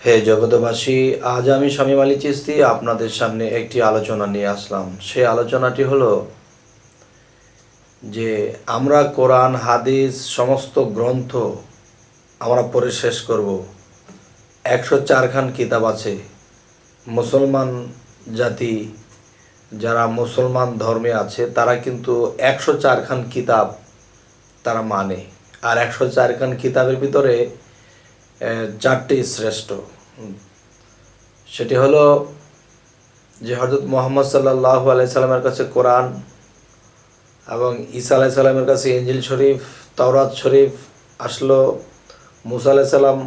হে জগতবাসী আজ আমি স্বামী আলী চিস্তি আপনাদের সামনে একটি আলোচনা নিয়ে আসলাম। সেই আলোচনাটি হলো যে আমরা কোরআন, হাদিস, সমস্ত গ্রন্থ আমরা পড়ে শেষ করব। একশো চারখান কিতাব আছে। মুসলমান জাতি, যারা মুসলমান ধর্মে আছে, তারা কিন্তু একশো চারখান কিতাব তারা মানে। আর একশো চারখান কিতাবের ভিতরে চারটি শ্রেষ্ঠ। সেটি হলো যে হজরত মোহাম্মদ সাল্লাহ আলাইসাল্লামের কাছে কোরআন এবং ঈসা আলাইসাল্লামের কাছে ইঞ্জিল শরীফ, তাওরাত শরীফ আসলো, মুসা আলাইসাল্লাম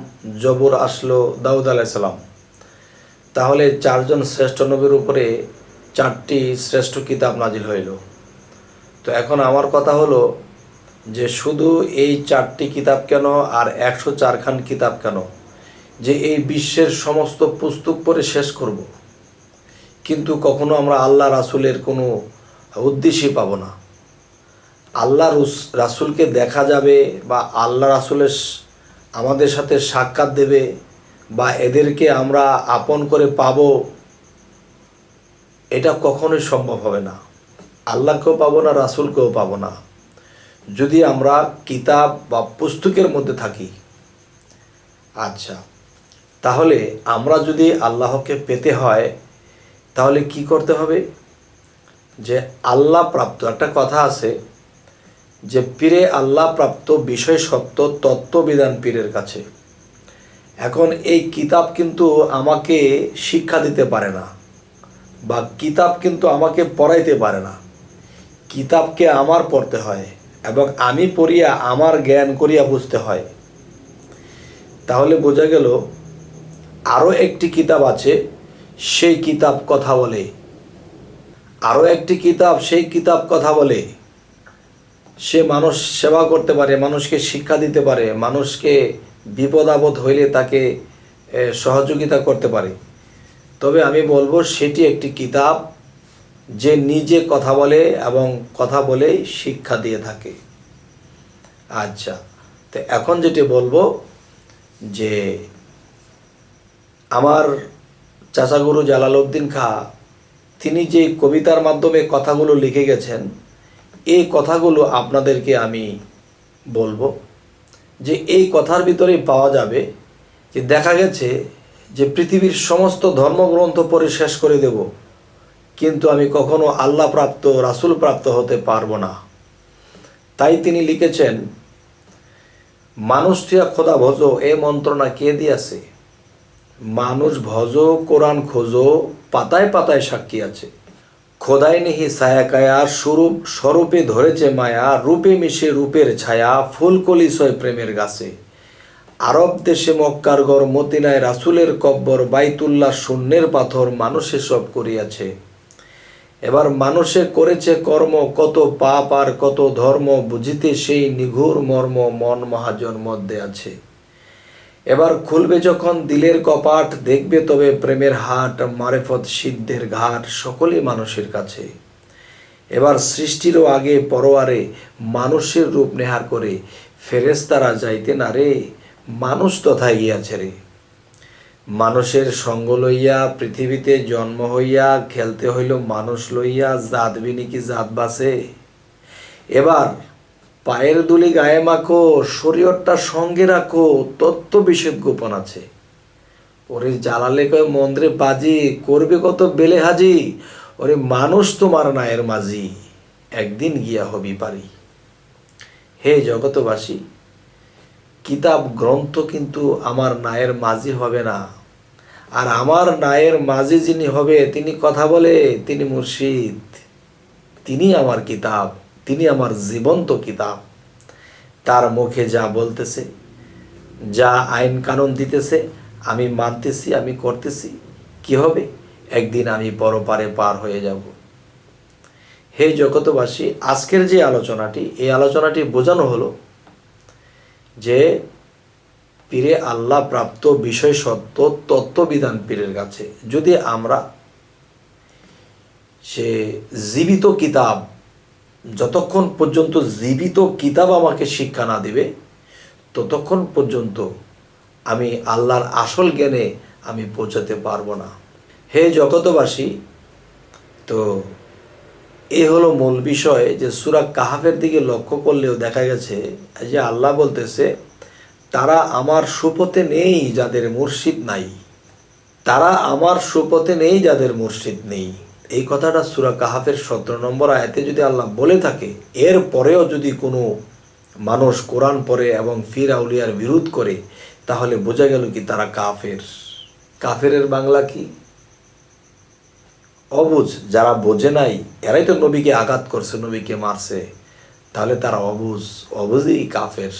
জবুর আসলো, দাউদ আলাইসাল্লাম তাহলে চারজন শ্রেষ্ঠ নবীর উপরে চারটি শ্রেষ্ঠ কিতাব নাজিল হইল। তো এখন আমার কথা হলো যে শুধু এই চারটি কিতাব কেন আর একশো চারখান কিতাব কেন? যে এই বিশ্বের সমস্ত পুস্তক পড়ে শেষ করব। কিন্তু কখনো আমরা আল্লাহ রাসুলের কোনো উদ্দেশ্যই পাব না। আল্লাহ রুস- রাসুলকে দেখা যাবে বা আল্লাহ রাসুলের আমাদের সাথে সাক্ষাৎ দেবে বা এদেরকে আমরা আপন করে পাবো, এটা কখনোই সম্ভব হবে না। আল্লাহকেও পাবো না, রাসুলকেও পাবো না। যদি আমরা কিতাব বা পুস্তকের মধ্যে থাকি আচ্ছা। তাহলে আমরা যদি আল্লাহকে পেতে হয়, তাহলে কি করতে হবে? যে আল্লাহ প্রাপ্ত, একটা কথা আছে যে পীরে আল্লাহ প্রাপ্ত বিষয় সত্য তত্ত্ববিধান পীরের কাছে। এখন এই কিতাব কিন্তু আমাকে শিক্ষা দিতে পারে না বা কিতাব কিন্তু আমাকে পড়াইতে পারে না। কিতাবকে আমার পড়তে হয় এবং আমি পড়িয়া আমার জ্ঞান করিয়া বুঝতে হয়। তাহলে বোঝা গেল আরও একটি কিতাব আছে, সেই কিতাব কথা বলে। আরও একটি কিতাব, সেই কিতাব কথা বলে। সে মানুষ সেবা করতে পারে, মানুষকে শিক্ষা দিতে পারে, মানুষকে বিপদ আপদ হইলে তাকে সহযোগিতা করতে পারে। তবে আমি বলব, সেটি একটি কিতাব যে নিজে কথা বলে এবং কথা বলেই শিক্ষা দিয়ে থাকে। আচ্ছা তো এখন যেটি বলব যে আমার চাচাগুরু জালালউদ্দিন খা, তিনি যে কবিতার মাধ্যমে কথাগুলো লিখে গেছেন, এই কথাগুলো আপনাদেরকে আমি বলব যে এই কথার ভিতরেই পাওয়া যাবে যে দেখা গেছে যে পৃথিবীর সমস্ত ধর্মগ্রন্থ পড়ে শেষ করে দেব, কিন্তু আমি কখনো আল্লাহ প্রাপ্ত রাসূল প্রাপ্ত হতে পারব না। তাই তিনি লিখেছেন, মানুষ থিয়া খোদা ভজ, এ মন্ত্রণা কে দিয়াছে? মানুষ ভজ, কোরআন খোঁজো, পাতায় পাতায় সাক্ষী আছে। খোদাই নিহি ছায়া কায়া স্বরূপ স্বরূপে ধরেছে মায়া, রূপে মিশে রূপের ছায়া ফুলকলি সয় প্রেমের গাছে। আরব দেশে মক্কার গড় মতিনায় রাসুলের কব্বর, বাইতুল্লাহ শূন্যের পাথর, মানুষে সব করিয়াছে। এবার মানুষে করেছে কর্ম, কত পাপ আর কত ধর্ম, বুঝিতে সেই নিঘুর মর্ম মন মহাজন মধ্যে আছে। এবার খুলবে যখন দিলের কপাট, দেখবে তবে প্রেমের হাট, মারেফত সিদ্ধের ঘাট, সকলই মানুষের কাছে। এবার সৃষ্টিরও আগে পরোয়ারে, মানুষের রূপ নেহার করে ফেরেস্তারা যাইতে না রে, মানুষ তথা গিয়াছে রে। মানুষের সঙ্গ লইয়া, পৃথিবীতে জন্ম হইয়া, খেলতে হইল মানুষ লইয়া, জাত বিনি কি জাত বাসে। এবার পায়ের দুলি গায়ে মাখো শরীরটা সঙ্গে রাখো, তত্ত্ব বিশেষ গোপন আছে। ওরে জ্বালালে কয় মন্দিরে বাজি, করবে কত বেলে হাজি? ওরে মানুষ তোমার নায়ের মাঝি, একদিন গিয়া হবি পারি। হে জগতবাসী কিতাব গ্রন্থ কিন্তু আমার নায়ের মাঝি হবে না। আর আমার নায়ের মাঝি যিনি হবে, তিনি কথা বলে, তিনি মুর্শিদ, তিনি আমার কিতাব। তিনি আমার জীবন্ত কিতাব। তার মুখে যা বলতেছে, যা আইন কানুন দিতেছে, আমি মানতেছি, আমি করতেছি, কি হবে? একদিন আমি পরপারে পার হয়ে যাব। হে জগতবাসী আজকের যে আলোচনাটি, এই আলোচনাটি বোঝানো হলো যে পীরে আল্লাহ প্রাপ্ত বিষয় সত্য তত্ত্ববিধান পীরের কাছে। যদি আমরা সে জীবিত কিতাব যতক্ষণ পর্যন্ত জীবিত কিতাব আমাকে শিক্ষা না দিবে, ততক্ষণ পর্যন্ত আমি আল্লাহর আসল জ্ঞানে আমি পৌঁছাতে পারব না। হে জগতবাসী তো এ হলো মূল বিষয় যে সুরা কাহাফের দিকে লক্ষ্য করলেও দেখা গেছে যে আল্লাহ বলতেছে, তারা আমার সুপথে নেই যাদের মুর্শিদ নাই। তারা আমার সুপথে নেই যাদের মুর্শিদ নেই। এই কথাটা সুরা কাহাফের সতেরো নম্বর আয়াতে যদি আল্লাহ বলে থাকে, এর পরেও যদি কোনো মানুষ কোরআন পড়ে এবং ফির আউলিয়ার বিরোধ করে, তাহলে বোঝা গেল কি তারা কাফের। কাফেরের বাংলা কি? অবুঝ, যারা বোঝে নাই, এরাই তো নবীকে আঘাত করছে, নবীকে মারছে। তাহলে তারা অবুঝ, অবুঝই কাফের।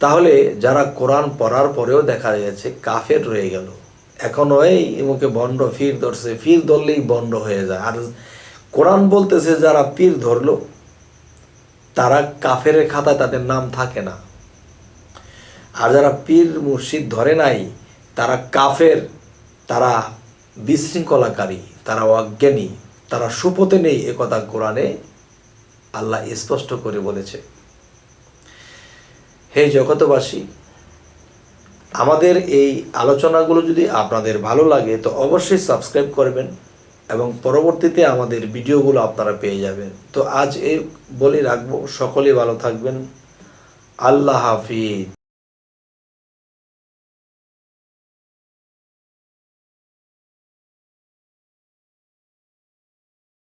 তাহলে যারা কোরআন পড়ার পরেও দেখা যাচ্ছে কাফের রয়ে গেল। এখন ওই ইমুকে বন্ড ফির ধরছে, ফির ধরলেই বন্ড হয়ে যায়। আর কোরআন বলতেছে, যারা পীর ধরলো, তারা কাফের খাতায় তাদের নাম থাকে না। আর যারা পীর মুর্শিদ ধরে নাই, তারা কাফের, তারা বিশৃঙ্খলাকারী, তারা অজ্ঞানী, তারা সুপথে নেই একথা কথা কোরআনে আল্লাহ স্পষ্ট করে বলেছে। হে জগতবাসী আমাদের এই আলোচনাগুলো যদি আপনাদের ভালো লাগে, তো অবশ্যই সাবস্ক্রাইব করবেন এবং পরবর্তীতে আমাদের ভিডিওগুলো আপনারা পেয়ে যাবেন। তো আজ এ বলে রাখব। সকলেই ভালো থাকবেন। আল্লাহ হাফিজ।